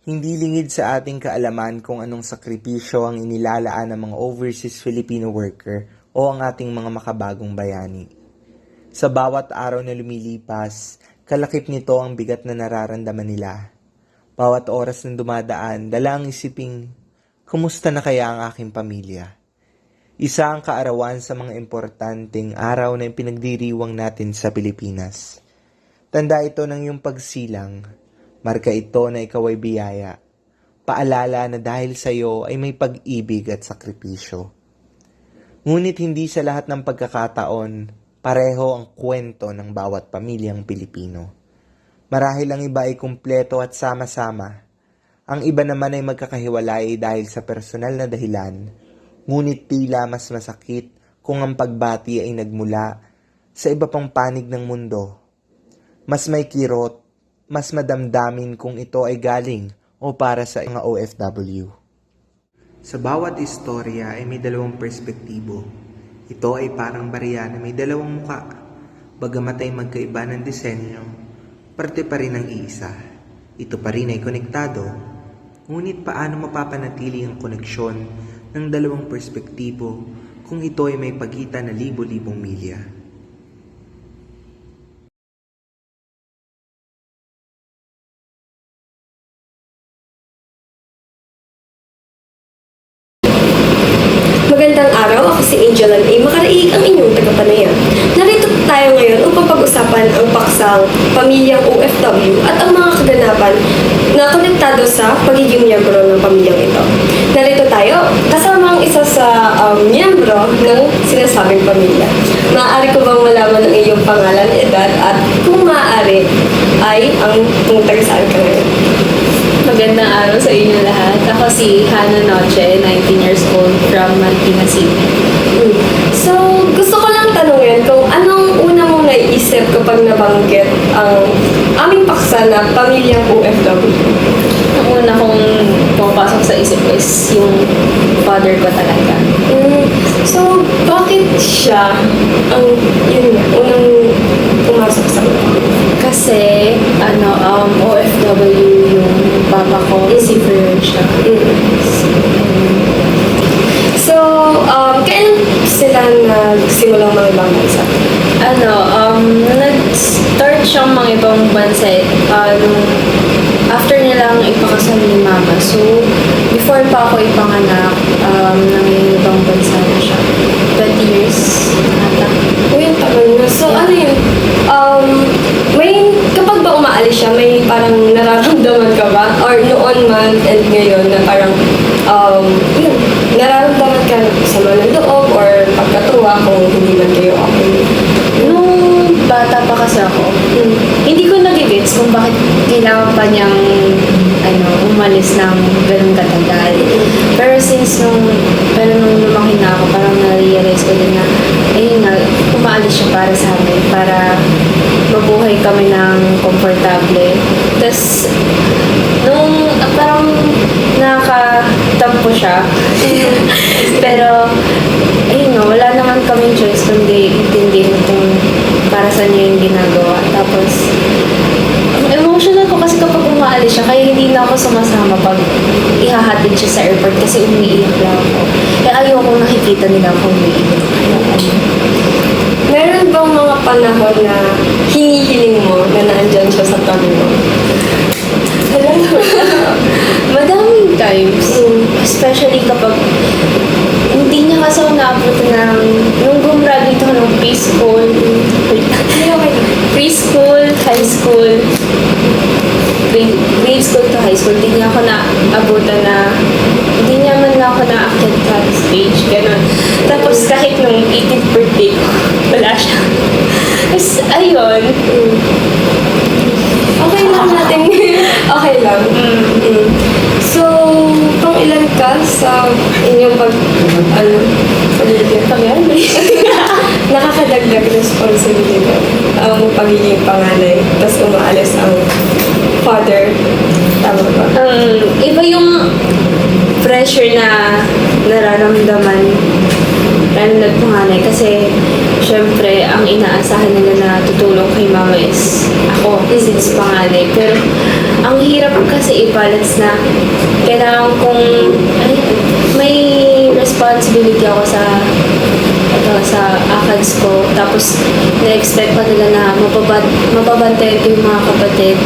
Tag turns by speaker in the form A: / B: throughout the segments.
A: Hindi lingid sa ating kaalaman kung anong sakripisyo ang inilalaan ng mga overseas Filipino worker o ang ating mga makabagong bayani. Sa bawat araw na lumilipas, kalakip nito ang bigat na nararamdaman nila. Bawat oras na dumadaan, dala ang isiping, kumusta na kaya ang aking pamilya? Isa ang kaarawan sa mga importanteng araw na pinagdiriwang natin sa Pilipinas. Tanda ito ng iyong pagsilang. Marka ito na ikaw ay biyaya. Paalala na dahil sa iyo ay may pag-ibig at sakripisyo. Ngunit hindi sa lahat ng pagkakataon, pareho ang kwento ng bawat pamilyang Pilipino. Marahil ang iba ay kumpleto at sama-sama. Ang iba naman ay magkakahiwalay dahil sa personal na dahilan, ngunit tila mas masakit kung ang pagbati ay nagmula sa iba pang panig ng mundo. Mas may kirot, mas madamdamin kung ito ay galing o para sa mga OFW. Sa bawat istorya ay may dalawang perspektibo. Ito ay parang barya na may dalawang muka. Bagamat ay magkaiba ng disenyo, parte pa rin ang iisa. Ito pa rin ay konektado. Ngunit paano mapapanatili ang koneksyon ng dalawang perspektibo kung ito ay may pagitan na libo-libong milya?
B: Magandang araw, ako si Angel A. Makaraig ang inyong tagapanayam. Narito tayo ngayon upang pag-usapan ang paksang pamilyang OFW at ang mga kaganapan na konektado sa pagiging miyembro ng pamilyang ito. Narito tayo kasama ang isa sa um, miyembro ng sinasabing pamilya. Maaari ko bang malaman ang iyong pangalan, edad, at kung maaari ay ang kung taga-saan ka ngayon?
C: Magandang araw sa inyo si Hannah Noche, 19 years old from Marikina City.
B: Mm. So, gusto ko lang tanungin kung anong una mong naisip kapag nabanggit ang aming paksa na pamilyang OFW.
C: Ang una kong pumapasok sa isip ko is yung father ko talaga.
B: Mm. So, bakit siya ang yun unang pumasok sa utak?
C: Kasi, ano, um, OFW yung papa ko, seafarer siya.
B: So, um, kailan sila nagsimulang mga ibang bansa?
C: Ano, um, nag-start siyang mga ibang bansa eh, nung after nilang ipakasal ni mama. So, before pa ako ipanganak, um, nang ibang bansa na siya. 20 years ata.
B: Uy, ang tagal na. So, ano yun? Um, may, kapag ba umaalis siya, may parang nararamdaman ka ba? Or noon man and ngayon na parang, um, yun, nararamdaman ka sama ng loob or pagkatuwa kung hindi man kayo okay.
C: Nung bata pa kasi ako,
B: Hmm.
C: hindi ko nagigets kung bakit kailangan pa niyang ano, umalis ng ganun katagal. Pero since nung, pero nung lumaki na ako, parang na-realize ko din na, ayun na, umaalis siya para sa amin, para mabuhay kami ng komportable. Tapos, nung ah, parang nakatampo siya, pero, ayun nga, wala naman kaming choice kundi intindihin kung para sa niya yung ginagawa. Tapos, emotional ko kasi kapag umaalis siya, kaya hindi na ako sumasama pag ihahatid siya sa airport kasi umiiyak lang ako. Kaya ayoko nakikita nila ako umiiyak.
B: Meron bang mga panahon na hinihiling mo na naandyan siya sa tabi mo? Mo?
C: Madaming times, especially kapag hindi niya kasi ako naabot ng, nung gumraduate ako ng preschool,
B: lang.
C: preschool, high school, grade, grade school to high school, hindi niya ako naabutan na, hindi niya man ako na-acted sa stage, gano'n. Tapos kahit nung 18th birthday ko, wala siya. Tapos, ayun,
B: Okay lang natin. okay lang. Mm. So, pang ilan ka sa inyong pag, ano, pamilya?
C: pag-alis.
B: Nakakadagdag responsibilidad ang pagiging panganay. Tapos umaalis ang father. Tama ba?
C: um, iba yung pressure na nararamdaman lalo na panganay kasi syempre ang inaasahan nila na tutulong kay mama is ako since panganay. Pero ang hirap kasi i-balance na kailangan kong ay, may responsibility ako sa ito, sa ACADS ko. Tapos, na-expect pa nila na mapabad, mapabantayan ko yung mga kapatid.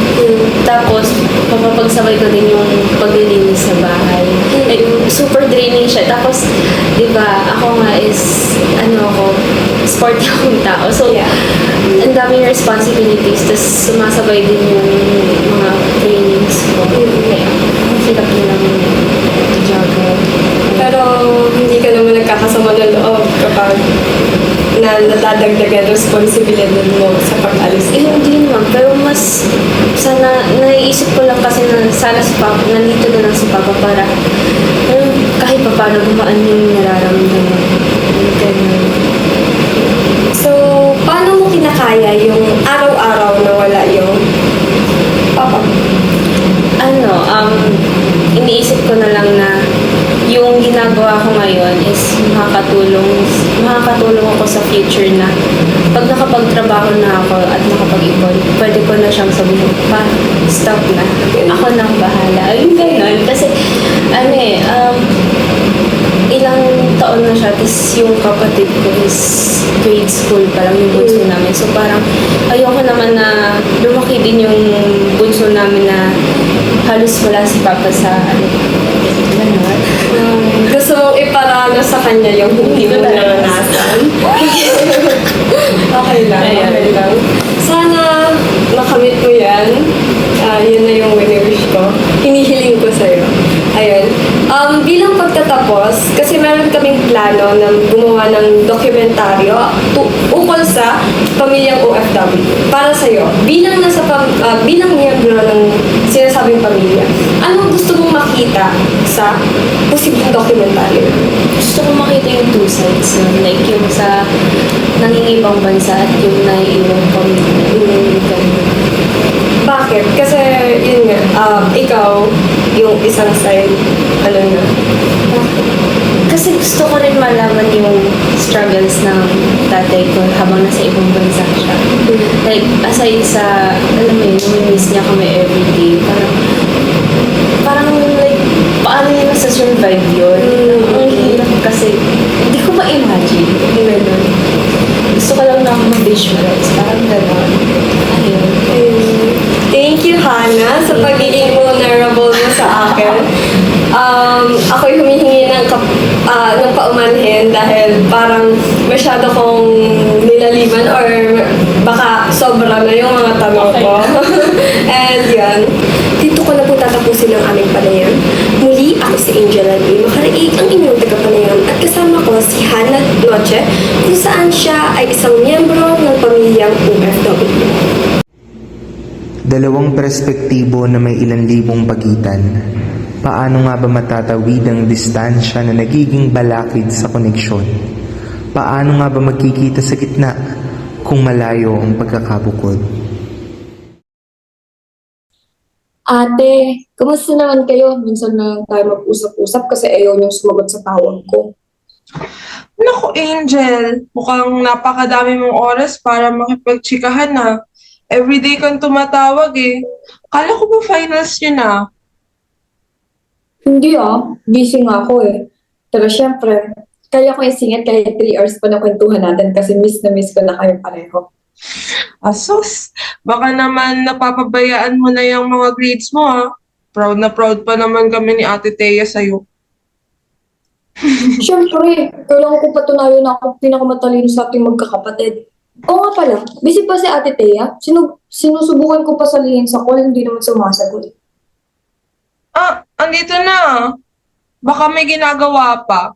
C: Tapos, mapapagsabay ko din yung paglilinis sa bahay. Eh, super draining siya. Tapos, di ba, ako nga is, ano ako, sporty akong tao. So,
B: Yeah.
C: ang daming responsibilities. Tapos, sumasabay din yung mga trainings ko. Kaya, ang hirap nilang juggle.
B: Pero hindi ka naman nagkakasama ng loob kapag na natadagdagan responsibilidad mo sa pag-alis.
C: Eh, hindi naman. Pero mas, sana, naiisip ko lang kasi na sana si Papa, nandito na lang si Papa para, pero kahit pa paano gumaan yung nararamdaman. Ganun.
B: So, paano mo kinakaya yung araw-araw na wala yung papa?
C: Ano, um, iniisip ko na lang na yung ginagawa ko ngayon is makakatulong, makakatulong ako sa future na pag nakapagtrabaho na ako at nakapag-ipon, pwede ko na siyang sabihin, pa, stop na. Ako nang bahala. Ayun, ganun. Kasi, ano eh, um, ilang taon na siya, tapos yung kapatid ko is grade school pa lang yung bunso namin. So parang ayoko naman na lumaki din yung bunso namin na halos wala si Papa sa ano.
B: Um, gusto mong iparana sa kanya yung hindi mo naranasan? okay lang,
C: Ayan.
B: okay lang. Sana makamit mo yan. Ah, yun na yung wini-wish ko. Hinihiling ko sa'yo. Ayun. Um, bilang pagtatapos, kasi meron kaming plano na gumawa ng dokumentaryo ukol sa pamilyang OFW. Para sa'yo, bilang nasa pam- ah, bilang miyembro ng sinasabing pamilya, ano gusto mong makita sa posibleng dokumentaryo?
C: Gusto ko makita yung two sides. Like yung sa nangingibang bansa at yung naiiwang pamilya. Yung ganun.
B: Bakit? Kasi, yun nga, um, ikaw, yung isang side, ano na,
C: Kasi gusto ko rin malaman yung struggles ng tatay ko habang nasa ibang bansa siya. Like, aside sa, alam mo yun, namimiss niya kami everyday. Parang, parang like, paano niya nasa-survive yun? Ang hirap kasi, hindi ko ma-imagine. Ganun. Gusto ko lang na ma-visualize. Parang gano'n. Ayun.
B: Ayun. Thank you, Hannah, sa pagiging vulnerable mo sa akin. Um, ako'y humihingi ng, kap- ah, ng paumanhin dahil parang masyado kong nilaliman or baka sobra na yung mga tanong ko. And yan, dito ko na po tatapusin ang aming panayam. Muli, ako si Angel Lee, makaraig ang inyong tagapanayam at kasama ko si Hannah Noche kung saan siya ay isang miyembro ng pamilyang OFW.
A: Dalawang perspektibo na may ilan libong pagitan. Paano nga ba matatawid ang distansya na nagiging balakid sa koneksyon? Paano nga ba magkikita sa gitna kung malayo ang pagkakabukod?
D: Ate, kumusta naman kayo? Minsan na tayo mag-usap-usap kasi ayaw niyong sumagot sa tawag ko.
E: Naku, Angel, mukhang napakadami mong oras para makipagtsikahan na. Everyday kang tumatawag eh. Kala ko ba finals yun na?
D: Hindi ah, busy nga ako eh. Pero syempre, kaya ko isingit kahit 3 hours pa na kwentuhan natin kasi miss na miss ko na kayo pareho.
E: Asos, baka naman napapabayaan mo na yung mga grades mo ha. Proud na proud pa naman kami ni Ate Thea sa'yo.
D: Syempre, kailangan ko patunayan na ako pinakamatalino sa ating magkakapatid. Oo nga pala, busy pa si Ate Thea. Sinu sinusubukan ko pa salihin sa call, hindi naman sumasagot.
E: Ah, andito na. Baka may ginagawa pa.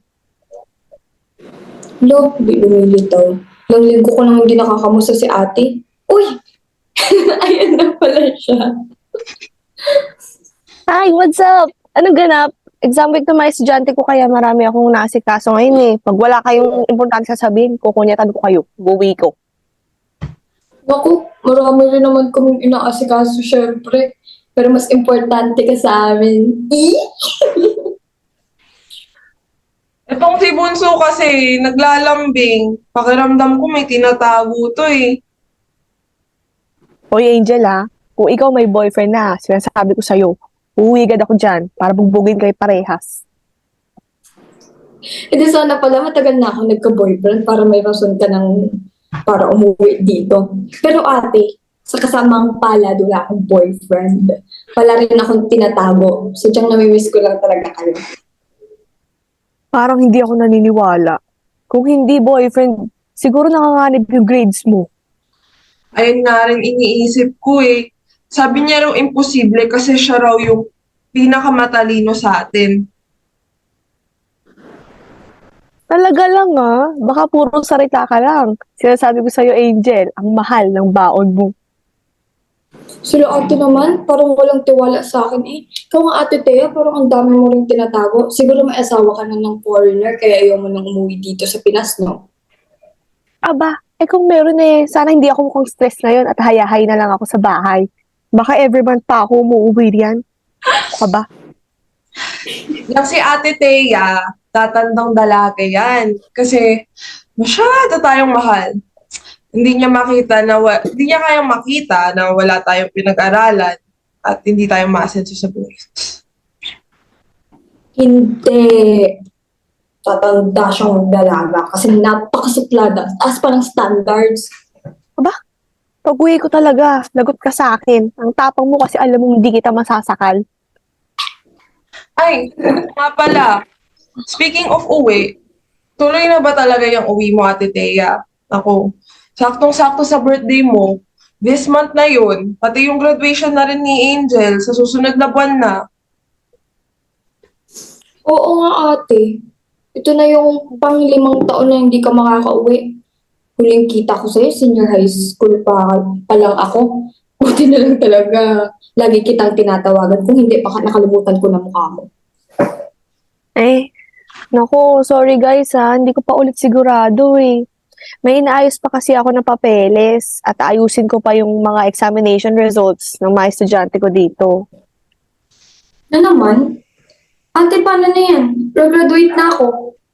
D: Lo, di lumilitaw. Ilang linggo ko nang hindi nakakamusta si ate. Uy! Ayan na pala siya.
F: Hi, what's up? Anong ganap? Exam week na mga estudyante ko kaya marami akong naasikaso ngayon eh. Pag wala kayong importante sasabihin, kukunyatan ko kayo. Buwi ko.
D: Naku, marami rin naman kaming inaasikaso syempre. Pero mas importante ka sa amin. Eh?
E: Itong si Bunso kasi, naglalambing. Pakiramdam ko may tinatago to eh.
F: Hoy Angel ha, kung ikaw may boyfriend na, sinasabi ko sa'yo, uuwi agad ako dyan para bugbugin kayo parehas.
D: E di sana pala matagal na ako nagka-boyfriend para may rason ka ng para umuwi dito. Pero ate, sa kasamang palad wala akong boyfriend. Wala rin akong tinatago. Sadyang namimiss ko lang talaga kayo.
F: Parang hindi ako naniniwala. Kung hindi boyfriend, siguro nanganganib yung grades mo.
E: Ayun nga rin iniisip ko eh. Sabi niya raw imposible kasi siya raw yung pinakamatalino sa atin.
F: Talaga lang ah, baka puro sarita ka lang. Sinasabi ko sa'yo, Angel, ang mahal ng baon mo.
D: Sila ate naman, parang walang tiwala sa akin eh. Ikaw nga ate Thea, parang ang dami mo rin tinatago. Siguro may asawa ka na ng foreigner kaya ayaw mo nang umuwi dito sa Pinas, no?
F: Aba, eh kung meron eh, sana hindi ako mukhang stress ngayon at hayahay na lang ako sa bahay. Baka every month pa ako umuwi riyan. Aba,
E: Yung si Ate Thea, tatandang dalaga yan. Kasi masyado tayong mahal. Hindi niya makita na wa- hindi niya kayang makita na wala tayong pinag-aralan at hindi tayo maasenso sa buhay.
D: Hindi. Tatanda siyang dalaga kasi napakasuplada. Taas pa ng standards.
F: pag uwi ko talaga, lagot ka sa akin. Ang tapang mo kasi alam mo hindi kita masasakal.
E: Ay, nga pala. Speaking of uwi, tuloy na ba talaga yung uwi mo, Ate Thea? Ako, saktong-sakto sa birthday mo, this month na yun, pati yung graduation na rin ni Angel sa susunod na buwan na.
D: Oo nga ate. Ito na yung panglimang taon na hindi ka makakauwi. Huling kita ko sa'yo, senior high school pa, pa lang ako. Buti na lang talaga. Lagi kitang tinatawagan. Kung hindi, baka nakalimutan ko na mukha mo.
F: Eh, naku, sorry guys ha, hindi ko pa ulit sigurado eh. May inaayos pa kasi ako ng papeles at ayusin ko pa yung mga examination results ng mga estudyante ko dito.
D: Na naman? Ate, paano na yan? Graduate na ako.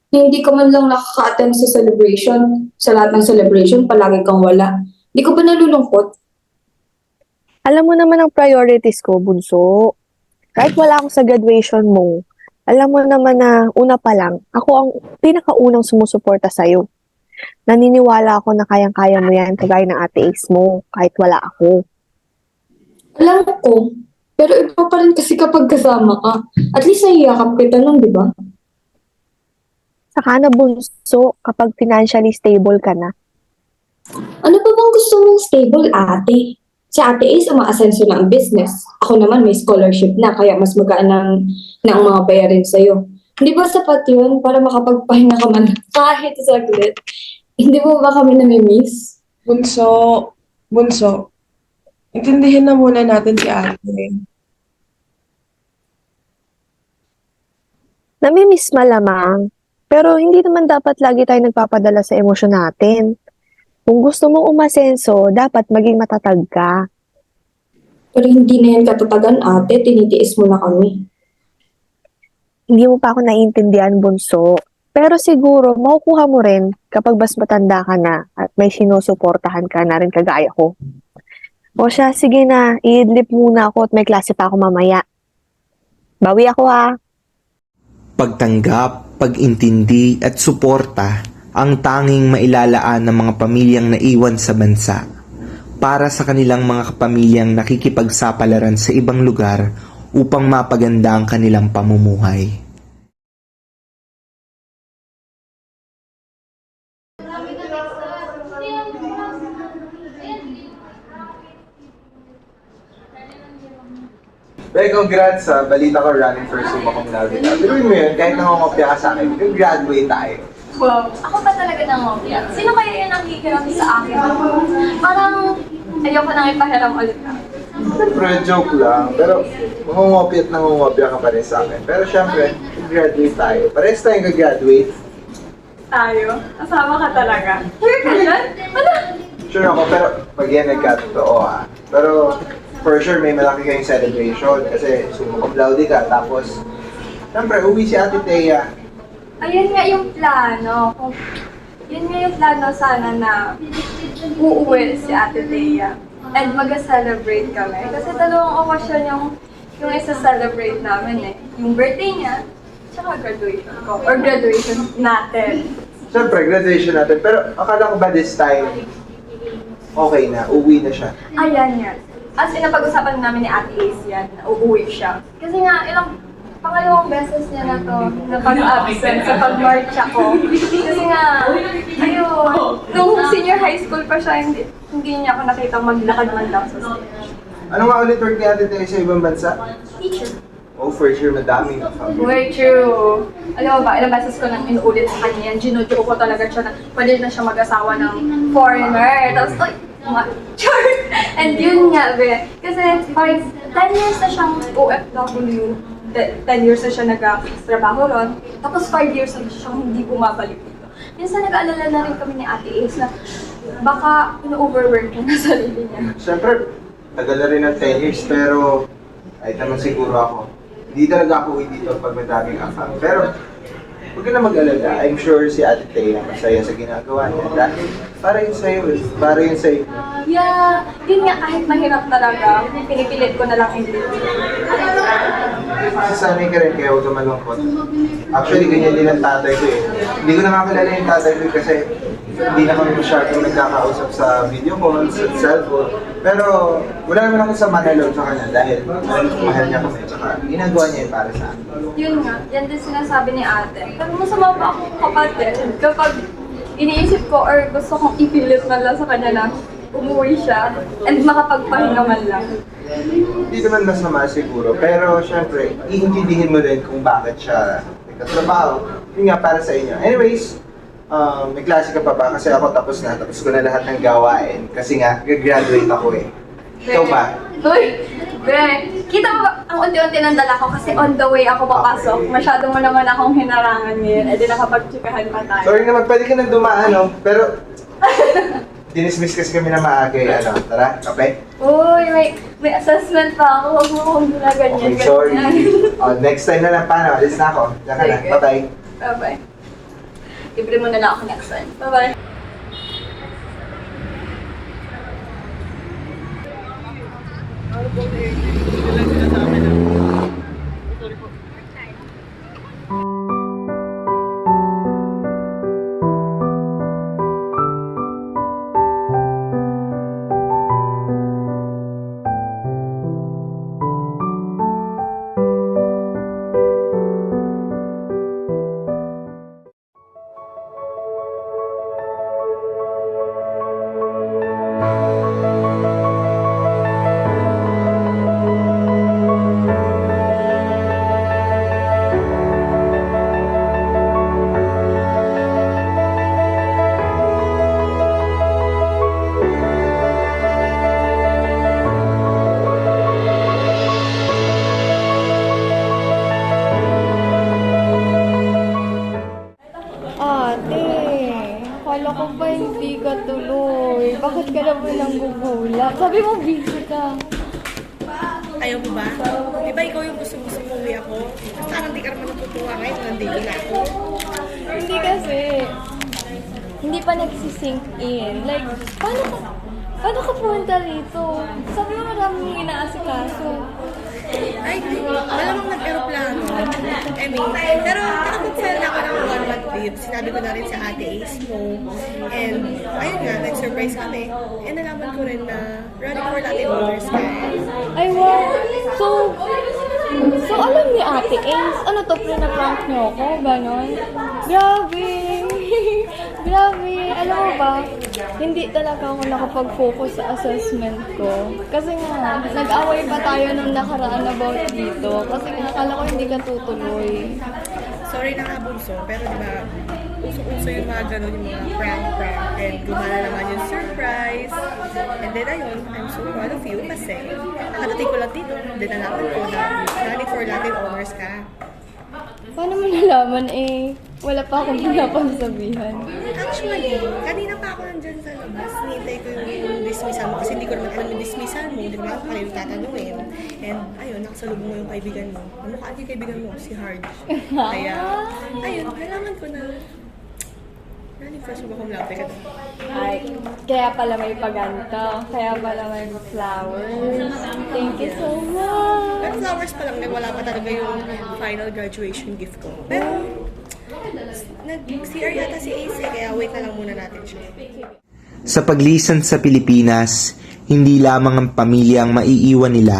D: Hindi ka man lang nakaka-attend sa celebration. Sa lahat ng celebration, palagi kang wala. Di ko ba nalulungkot?
F: Alam mo naman ang priorities ko, bunso. Kahit wala ako sa graduation mo, alam mo naman na una pa lang, ako ang pinakaunang sumusuporta sa'yo. Naniniwala ako na kayang-kaya mo yan kagaya ng ate Ace mo, kahit wala ako.
D: Alam ko. Pero iba pa rin kasi kapag kasama ka. At least nahihiyakap kita nun, di ba?
F: Saka na bunso kapag financially stable ka na.
D: Ano pa bang gusto mong stable, ate? Si ate Ace ang maasenso na ang business. Ako naman may scholarship na, kaya mas magaan ng, ng mga bayarin sa'yo. Hindi ba sapat yun para makapagpahinga ka man kahit saglit? Hindi mo ba kami namimiss?
E: Bunso, bunso, intindihin na muna natin si ate.
F: Namimiss malamang, pero hindi naman dapat lagi tayo nagpapadala sa emosyon natin. Kung gusto mong umasenso, dapat maging matatag ka.
D: Pero hindi na yan katatagan, ate. Tinitiis mo na kami.
F: Hindi mo pa ako naiintindihan, bunso. Pero siguro, makukuha mo rin kapag mas matanda ka na at may sinusuportahan ka na rin kagaya ko. O siya, sige na, iidlip muna ako at may klase pa ako mamaya. Bawi ako ha.
A: Pagtanggap, pag-intindi at suporta ang tanging mailalaan ng mga pamilyang naiwan sa bansa para sa kanilang mga kapamilyang nakikipagsapalaran sa ibang lugar upang mapaganda ang kanilang pamumuhay. Pero congrats sa balita ko running for summa cum laude. Biruin mo yun, kahit nangongopya ka sa akin, graduate tayo.
G: Wow. Ako ba talaga nangopya? Sino kaya yung nanghihiram sa akin? Parang ayoko nang ipahiram ulit na.
A: Siyempre, joke lang. Pero nangongopya at nangongopya ka pa rin sa akin. Pero syempre, graduate tayo. Parehas tayong gagraduate.
G: Tayo? Kasama ka talaga? Sure ka dyan? Ano?
A: Sure ako, pero pag yan nagkatotoo ha. Pero for sure may malaki kayong celebration kasi cum laude ka. Tapos, syempre, uwi si Ate Thea.
G: Ayun nga yung plano. Kung, yun nga yung plano sana na uuwi si Ate Thea.
D: And mag-celebrate kami. Kasi dalawang okasyon yung, yung isa-celebrate namin eh. Yung birthday niya, tsaka graduation ko. Or graduation natin.
G: Siyempre, graduation natin. Pero akala ko ba this time, okay na, uwi na siya.
D: Ayan yan. As in, napag-usapan namin ni Ate Ace yan, na uuwi siya. Kasi nga, ilang pangalawang beses niya na to na pag-absent sa pag-march ako. Kasi nga, ayun, nung senior high school pa siya, hindi, hindi niya ako nakita maglakad man lang sa stage.
G: Ano nga ulit work ni Ate Tayo sa ibang bansa?
D: Teacher.
G: Oh, for sure, madami.
D: Way true. Alam mo ba, ilang beses ko nang inuulit sa kanya yan, ginujo ko talaga siya na pwede na siya mag-asawa ng foreigner. Tapos, ma- Char! And yun nga, be. Kasi, five, 10 years na siyang OFW. Te- 10 years na siya nag-trabaho ron. Tapos 5 years na siyang hindi bumabalik dito. Minsan nag-aalala na rin kami ni Ate Ace na baka ino-overwork niya na sarili niya.
G: Siyempre, tagal na rin ng 10 years, pero kahit naman siguro ako, hindi talaga ako uwi dito pag madaming afam. Pero, huwag ka na mag-alala. I'm sure si Ate Tay masaya sa ginagawa niya. Dahil para yun sa'yo, eh. para yun sa'yo.
D: Yeah, yun nga kahit mahirap talaga, pinipilit ko na lang hindi.
G: Sasanay ka rin kaya huwag ka malungkot. Actually, ganyan din ang tatay ko eh. Hindi ko nakakilala yung tatay ko eh, kasi hindi na kami masyadong nagkakausap sa video calls, sa cellphone. Pero wala naman akong sama na loob sa kanya dahil mahal, mahal niya kami. Tsaka ginagawa niya yun para sa akin.
D: Yun nga, yan din sinasabi ni ate. Pero masama pa akong kapatid kapag iniisip ko or gusto kong ipilit man lang sa kanya na umuwi siya and makapagpahinga man lang.
G: Hindi naman masama siguro. Pero syempre, iintindihin mo rin kung bakit siya nagkatrabaho. Yun nga para sa inyo. Anyways, um, may klase ka pa ba? Kasi ako tapos na. Tapos ko na lahat ng gawain. Kasi nga, gagraduate ako eh. Ikaw ba?
D: Uy! Be, kita mo ba ang unti-unti ng dala ko kasi on the way ako papasok. Masyado mo naman akong hinarangan ngayon. E di nakapag-chikahan pa tayo.
G: Sorry naman, pwede ka nang dumaan, no? Pero, dinismiss kasi kami na maaga eh. Ano, tara, kape?
D: Uy, may, may assessment pa ako. Huwag mo akong ginaganyan.
G: Okay, sorry. Oh, next time na lang, paano? Alis na ako. Diyan ka na. Bye-bye.
D: Bye-bye. Libre mo na lang ako next time. Bye-bye.
H: Ate, Bakit ka naman nang gugula? Sabi mo busy ka.
I: Ayaw mo ba? Di ba ikaw yung gusto gusto mo uwi ako? Parang di ka naman natutuwa ngayon, nandito na ako.
H: Hindi kasi, hindi pa nagsisink in. Like, paano ka, paano ka pumunta rito? Sabi mo maraming inaasikaso.
I: Ay, malamang nag-aeroplano. I mean, pero nakapag-file na ako ng one month leave. Sinabi ko na rin sa ate Ace mo. And, ayun nga, nag-surprise kami. And nalaman ko rin na running for Latin Honors ka.
H: Ay, wow. So, so alam ni Ate Ace, ano to, prank niyo ako? Ganon? Grabe. Grabe. Alam mo ba, hindi talaga ako nakapag-focus sa assessment ko. Kasi nga, nag-away pa tayo nung nakaraan about dito. Kasi nga, akala ko hindi ka tutuloy.
I: Sorry na nga, Bunso. Pero di ba, uso-uso yung mga ganun, yung mga prank-prank. And gumana naman yung surprise. And then ayun, I'm so proud of you kasi nakadating ko lang dito. Then nalaman ko na running for Latin Honors ka.
H: Paano mo nalaman eh? Wala pa akong pinapagsabihan.
I: Actually, kanina pa ako nandyan sa labas. Nintay ko yung dismissal mo kasi hindi ko naman alam yung dismissal mo. Hindi naman ako kanina tatanungin. And ayun, nakasalubong mo yung kaibigan mo. Ano ka yung kaibigan mo? Si Hard. Kaya, ayun, nalaman ko na Nani first mo ka na?
H: Ay, kaya pala may paganto. Kaya pala may flowers. Thank you so much.
I: Pero flowers pa lang, wala pa talaga yung final graduation gift ko. Pero, nag-CR yata si Ace eh, kaya wait na lang muna natin siya.
A: Sa paglisan sa Pilipinas, hindi lamang ang pamilya ang maiiwan nila,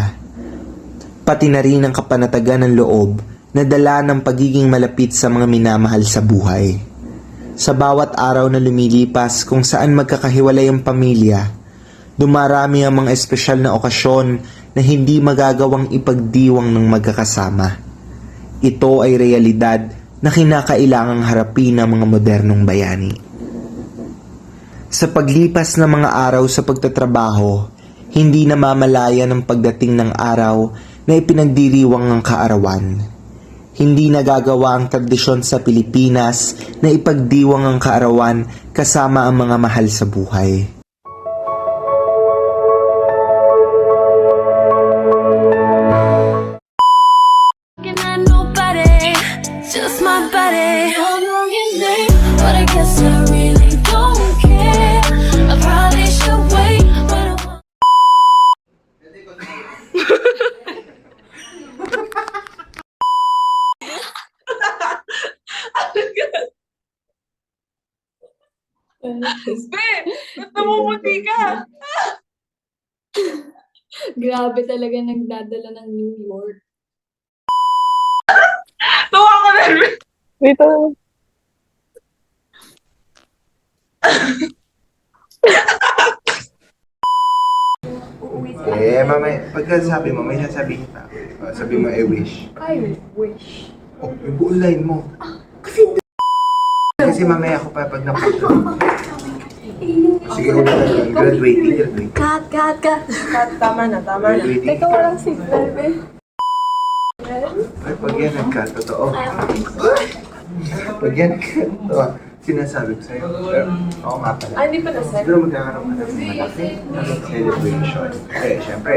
A: pati na rin ang kapanatagan ng loob na dala ng pagiging malapit sa mga minamahal sa buhay. Sa bawat araw na lumilipas kung saan magkakahiwalay ang pamilya, dumarami ang mga espesyal na okasyon na hindi magagawang ipagdiwang ng magkakasama. Ito ay realidad na kinakailangang harapin ng mga modernong bayani. Sa paglipas ng mga araw sa pagtatrabaho, hindi namamalaya ng pagdating ng araw na ipinagdiriwang ng kaarawan. Hindi nagagawa ang tradisyon sa Pilipinas na ipagdiwang ang kaarawan kasama ang mga mahal sa buhay.
J: Don't know your name, but I guess I really don't care. I probably should wait, but I won't.
E: Be, ba't namumuti ka?
G: Grabe talaga nagdadala ng New York.
E: Tuwa ko na rin.
F: Wait, oh.
A: Eh, mamay, pagka sabi mo, may sasabihin pa. Oh, sabi mo, I wish.
G: I wish.
A: Oh, yung buong line mo. Kasi mamaya ako pa pag napunta. Sige, una na lang. Graduating, graduating.
G: Cut, cut, cut.
E: Tama na, tama na.
A: Graduating.
G: Teka, walang signal, be.
A: Ay, pag yan nagka, totoo. Pag yan nagka, totoo. Sinasabi ko sa'yo. Pero, oo nga pala.
E: Ah, hindi pa na-set?
A: Siguro magkakaroon ka ng malaki na celebration. Eh, syempre,